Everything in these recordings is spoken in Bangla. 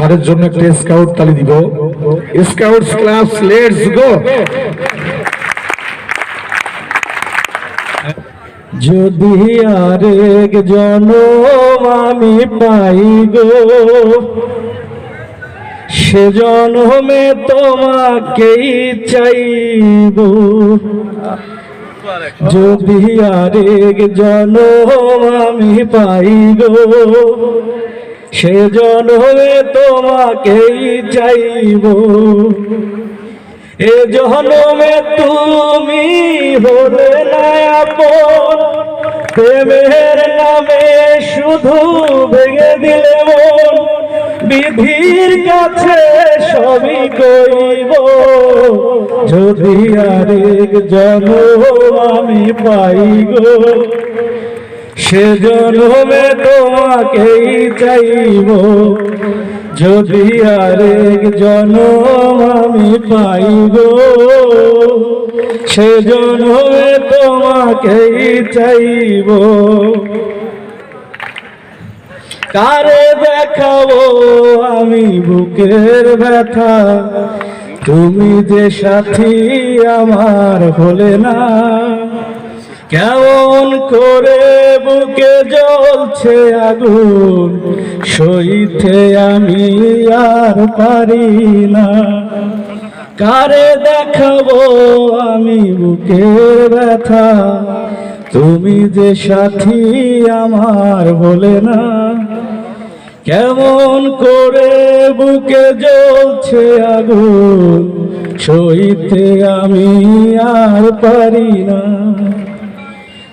স্যারের জন্য একটা স্কাউট তালি দিব। স্কাউটস ক্লাব লেটস গো যদি আরেক জনম আমি পাই গো, সে জনমে তোমাকেই চাইব যদি আরেক জনম আমি পাই গো সে জনমে তোমাকেই চাইব। এ জনমে তুমি হলে আপন, প্রেমের নামে শুধু ভেঙে দিলে মন, বিধির কাছে সবই কইব। যদি আরেক জনম আমি পাই গো সে জন্মে তোমাকেই চাইব। যদি আরেক জনম আমি পাইব সে জন্মে তোমাকেই চাইব। কারে দেখাবো আমি বুকের ব্যথা? তুমি যে সাথী আমার হলে না। কেমন করে বুকে জ্বলছে আগুন, সইতে আমি আর পারি না। কারে দেখাবো আমি বুকের ব্যথা? তুমি যে সাথী আমার বলে না। কেমন করে বুকে জ্বলছে আগুন, সইতে আমি আর পারি না।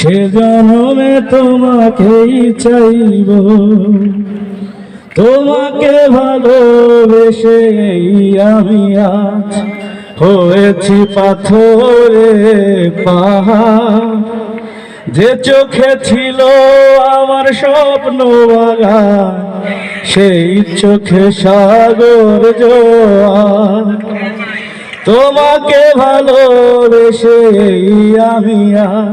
সে জনমে তোমাকেই চাইব। তোমাকে ভালোবেসে আমি আজ হয়েছি পাথরে পাহাড়। যে চোখে ছিল আমার স্বপ্ন বাগান, সেই চোখে সাগর জোয়ার তোমাকে ভালোবেসে আমি আর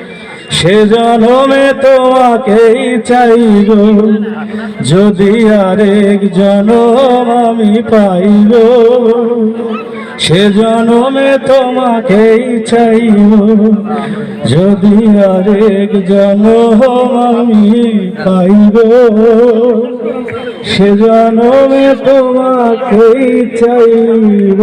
সে জনমে তোমাকেই চাইব। যদি আরেক জনম আমি পাইব, সে জনমে তোমাকেই চাইব। যদি আরেক জনম আমি পাইব, সে জনমে তোমাকেই চাইব।